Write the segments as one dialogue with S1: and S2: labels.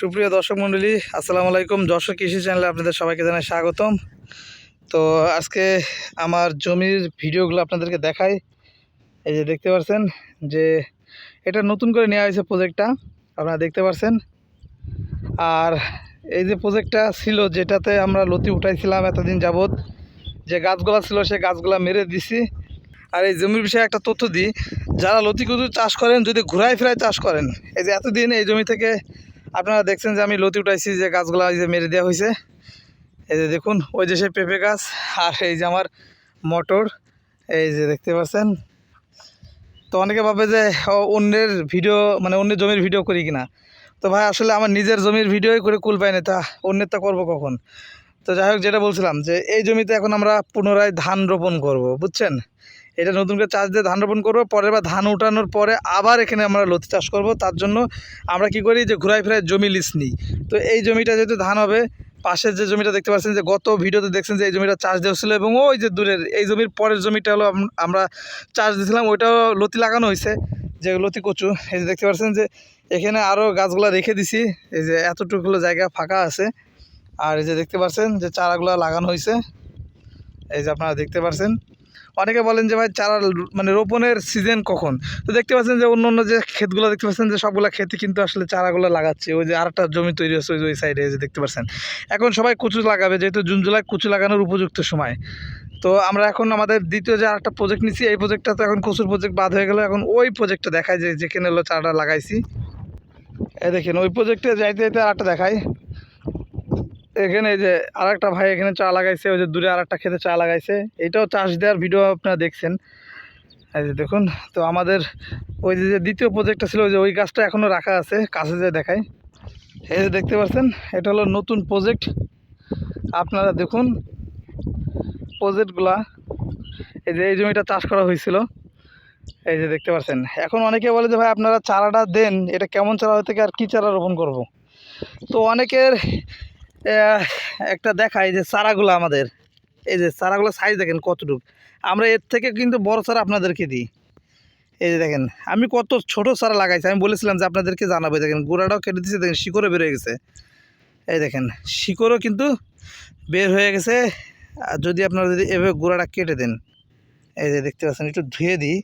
S1: সুপ্রিয় দর্শক মণ্ডলী আসসালামু আলাইকুম। যশোর কৃষি চ্যানেলে আপনাদের সবাইকে জানাই স্বাগতম। তো আজকে আমার জমির ভিডিওগুলো আপনাদেরকে দেখাই। এই যে দেখতে পাচ্ছেন যে এটা নতুন করে নেওয়া হয়েছে প্রজেক্টটা আপনারা দেখতে পাচ্ছেন আর এই যে প্রজেক্টটা ছিল যেটাতে আমরা লতি উঠাইছিলাম এতদিন যাবৎ, যে গাছগুলা ছিল সে গাছগুলা মেরে দিছি। আর এই জমির বিষয়ে একটা তথ্য দিই, যারা লতি কুতু চাষ করেন, যদি ঘুরাই ফিরায় চাষ করেন, এই যে এতদিন এই জমি থেকে আপনারা দেখছেন যে আমি লতি উঠাইছি যে গাছগুলো এই যে মেরে দেওয়া হয়েছে এই যে দেখুন, ওই যে সে পেঁপে গাছ আর এই যে আমার মটর। এই যে দেখতে পাচ্ছেন। তো অনেকে ভাবে যে অন্যের ভিডিও মানে অন্যের জমির ভিডিও করি কিনা। তো ভাই, আসলে আমার নিজের জমির ভিডিওই করে কুল পাই না। তা অন্যের তা করব কখন? তো যাই হোক, যেটা বলছিলাম যে, এই জমিতে এখন আমরা পুনরায় ধান রোপণ করব, বুঝছেন? এটা নতুন করে চাষ দিয়ে ধান রোপণ করব, পরের বার ধান উঠানোর পরে আবার এখানে আমরা লতি চাষ করব। তার জন্য আমরা কি করি যে ঘুরাই ফিরাই জমি লিস নিই। তো এই জমিটা যেহেতু ধান হবে, পাশের যে জমিটা দেখতে পাচ্ছেন যে গত ভিডিওতে দেখছেন যে এই জমিটা চাষ দেওয়া এবং ওই যে দূরের এই জমির পরের জমিটা হলো আমরা চাষ দিয়েছিলাম, ওইটাও লতি লাগানো হয়েছে। যে লতি কচু, এই যে দেখতে পাচ্ছেন যে এখানে আরও গাছগুলা রেখে দিছি। এই যে এতটুকুলো জায়গা ফাঁকা আছে। আর এই যে দেখতে পাচ্ছেন যে চারাগুলো লাগানো হয়েছে। এই যে আপনারা দেখতে পাচ্ছেন। অনেকে বলেন যে ভাই চারা মানে রোপণের সিজন কখন? তো দেখতে পাচ্ছেন যে অন্য অন্য যে ক্ষেতগুলো দেখতে পাচ্ছেন যে সবগুলো ক্ষেতে কিন্তু আসলে চারাগুলো লাগাচ্ছে। ওই যে আরেকটা জমি তৈরি হচ্ছে ওই সাইডে যে দেখতে পাচ্ছেন। এখন সবাই কুচু লাগাবে, যেহেতু জুন, জুলাই কুচু লাগানোর উপযুক্ত সময়। তো আমরা এখন আমাদের দ্বিতীয় যে আরেকটা প্রজেক্ট নিচ্ছি এই প্রজেক্টটা তো এখন কচুর প্রজেক্ট বাদ হয়ে গেল। এখন ওই প্রজেক্টটা দেখায় যে, যেখানে হলো চারাটা লাগাইছি। এই দেখেন, ওই প্রজেক্টে যাইতে যাইতে আরেকটা দেখায় এখানে যে আর একটা ভাই এখানে চা লাগাইছে, ওই যে দূরে আরেকটা খেতে চা লাগাইছে। এটাও চাষ দেওয়ার ভিডিও আপনারা দেখছেন। এই যে দেখুন, তো আমাদের ওই যে যে দ্বিতীয় প্রজেক্টটা ছিল, ওই যে ওই গাছটা এখনও রাখা আছে, কাছে যে দেখাই। এই যে দেখতে পাচ্ছেন, এটা হলো নতুন প্রজেক্ট আপনারা দেখুন প্রজেক্টগুলা এই যে এই জমিটা চাষ করা হয়েছিল। এই যে দেখতে পাচ্ছেন, এখন অনেকে বলে যে, ভাই, আপনারা চারাটা দেন, এটা কেমন চারা হতে আর কী চারা রোপণ করব? তো অনেকের একটা দেখায় যে চারাগুলো আমাদের। এই যে চারাগুলো সাইজ দেখেন কতটুকু। আমরা এর থেকে কিন্তু বড় চারা আপনাদেরকে দিই। এই যে দেখেন, আমি কত ছোট চারা লাগাইছি। আমি বলেছিলাম যে আপনাদেরকে জানাব। দেখেন, গোড়াটাও কেটে দিচ্ছে দেখেন, শিকড়ও বের হয়ে গেছে। এই দেখেন, শিকড়ও কিন্তু বের হয়ে গেছে। আর যদি আপনারা যদি এভাবে গোড়াটা কেটে দেন, এই যে দেখতে পাচ্ছেন, একটু ধুয়ে দিই।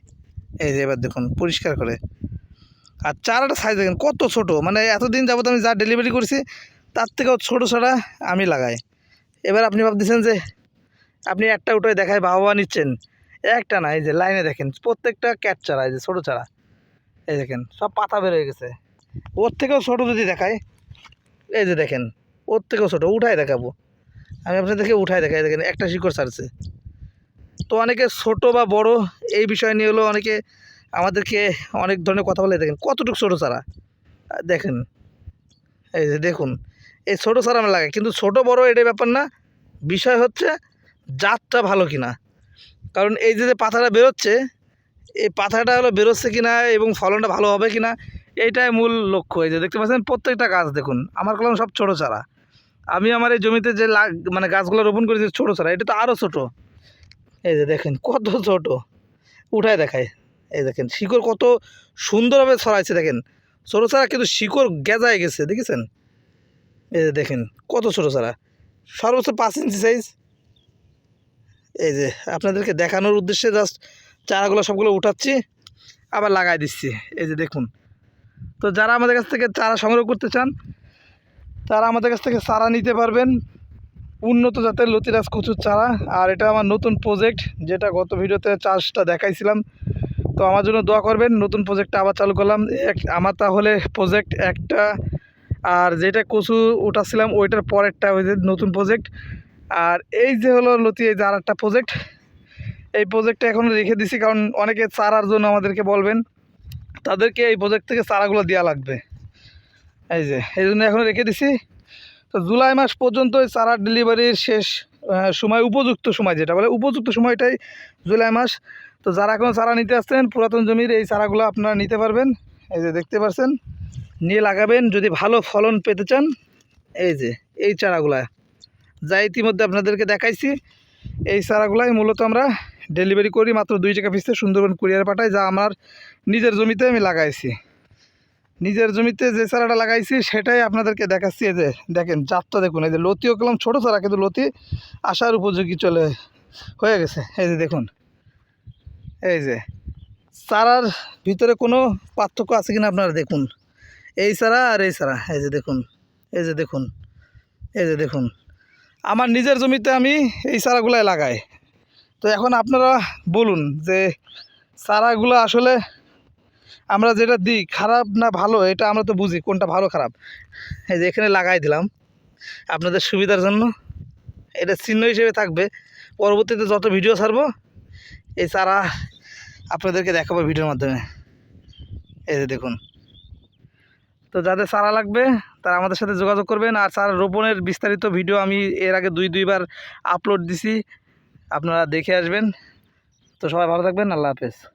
S1: এই যে এবার দেখুন, পরিষ্কার করে। আর চারাটা সাইজ দেখেন, কত ছোট। মানে এতদিন যাবত আমি যা ডেলিভারি করেছি তার থেকেও ছোটো ছাড়া আমি লাগাই। এবার আপনি ভাবতেছেন যে আপনি একটা উঠে দেখায় বাবা নিচ্ছেন, একটা না, এই যে লাইনে দেখেন, প্রত্যেকটা ক্যাট চারা এই যে ছোটো চারা এই দেখেন, সব পাতা বের হয়ে গেছে। ওর থেকেও ছোটো যদি দেখায়, এই যে দেখেন, ওর থেকেও ছোটো, উঠায় দেখাবো। আমি আপনাদেরকে উঠাই দেখাই, দেখেন, একটা শিকড় ছাড়ছে। তো অনেকে ছোট বা বড়, এই বিষয় নিয়ে হলো অনেকে আমাদেরকে অনেক ধরনের কথা বলে, দেখেন, কতটুকু ছোটো চারা দেখেন, এই যে দেখুন এই ছোটো চারা আমি লাগাই কিন্তু ছোট বড় এটা ব্যাপার না। বিষয় হচ্ছে জাতটা ভালো কিনা। কারণ এই যে যে বেরোচ্ছে, এই পাতাটা হলো বেরোচ্ছে কিনা এবং ফলনটা ভালো হবে কিনা, এইটাই মূল লক্ষ্য। এই যে দেখতে পাচ্ছেন, প্রত্যেকটা গাছ দেখুন, আমার কলম সব ছোটো চারা আমি আমার এই জমিতে যে লাগ মানে গাছগুলো রোপণ করেছি ছোটো চারা এটা তো আরও ছোটো। এই যে দেখেন, কত ছোট। উঠায় দেখায় এই দেখেন, শিকড় কত সুন্দরভাবে ছড়াইছে, দেখেন। ছোটো চারা কিন্তু শিকড় গেজায় গেছে, দেখেছেন? এই যে দেখেন, কত ছোটো চারা। সর্বোচ্চ পাঁচ ইঞ্চি সাইজ এই যে আপনাদেরকে দেখানোর উদ্দেশ্যে জাস্ট চারাগুলো সবগুলো উঠাচ্ছি, আবার লাগাই দিচ্ছি। এই যে দেখুন। তো যারা আমাদের কাছ থেকে চারা সংগ্রহ করতে চান, তারা আমাদের কাছ থেকে চারা নিতে পারবেন। উন্নত জাতের লতিরাজ কচুর চারা। আর এটা আমার নতুন প্রজেক্ট যেটা গত ভিডিওতে চাষটা দেখাইছিলাম। তো আমার জন্য দোয়া করবেন, নতুন প্রজেক্টটা আবার চালু করলাম। এক আমার তাহলে প্রজেক্ট একটা আর যেটা কচু উঠাচ্ছিলাম ওইটার পরেরটা ওই যে নতুন প্রজেক্ট আর এই যে হলো লতি, এই যে আর একটা প্রজেক্ট এই প্রজেক্টটা এখন রেখে দিছি, কারণ অনেকে চারার জন্য আমাদেরকে বলবেন, তাদেরকে এই প্রজেক্ট থেকে চারাগুলো দেওয়া লাগবে। এই যে, এই জন্য এখন রেখে দিছি। তো জুলাই মাস পর্যন্ত এই চারার ডেলিভারির শেষ সময়, উপযুক্ত সময় যেটা বলে, উপযুক্ত সময়টাই জুলাই মাস। তো যারা এখন চারা নিতে আসছেন, পুরাতন জমির এই চারাগুলো আপনারা নিতে পারবেন। এই যে দেখতে পাচ্ছেন নিয়ে লাগাবেন। যদি ভালো ফলন পেতে চান, এই যে, এই চারাগুলা। যা ইতিমধ্যে আপনাদেরকে দেখাইছি, এই চারাগুলাই মূলত আমরা ডেলিভারি করি মাত্র দুই টাকা পিসে সুন্দরবন কুরিয়ার পাঠাই যা আমার নিজের জমিতে আমি লাগাইছি। নিজের জমিতে যে চারাটা লাগাইছি, সেটাই আপনাদেরকে দেখাচ্ছি, এই যে, দেখেন, জাতটা দেখুন, এই যে লতিও কলম ছোটো চারা, কিন্তু লতি আসার উপযোগী চলে, হয়ে গেছে, এই যে, দেখুন। এই যে, চারার ভিতরে কোনো পার্থক্য আছে কিনা আপনারা দেখুন। এই চারা আর এই সারা, এই যে দেখুন, এই যে দেখুন, এই যে দেখুন। আমার নিজের জমিতে আমি এই চারাগুলাই লাগাই। তো এখন আপনারা বলুন যে চারাগুলো আসলে আমরা যেটা দিই খারাপ না ভালো, এটা আমরা তো বুঝি কোনটা ভালো, খারাপ। এই যে এখানে লাগাই দিলাম। আপনাদের সুবিধার জন্য এটা চিহ্ন হিসেবে থাকবে। পরবর্তীতে যত ভিডিও ছাড়বো, এই চারা আপনাদেরকে দেখাবো ভিডিওর মাধ্যমে। এই যে দেখুন। তো যাদের সারা লাগবে, তারা আমাদের সাথে যোগাযোগ করবেন। আর চারা রোপণের বিস্তারিত ভিডিও আমি এর আগে দুই, দুইবার আপলোড দিছি। আপনারা দেখে আসবেন। তো সবাই ভালো থাকবেন। আল্লাহ হাফেজ।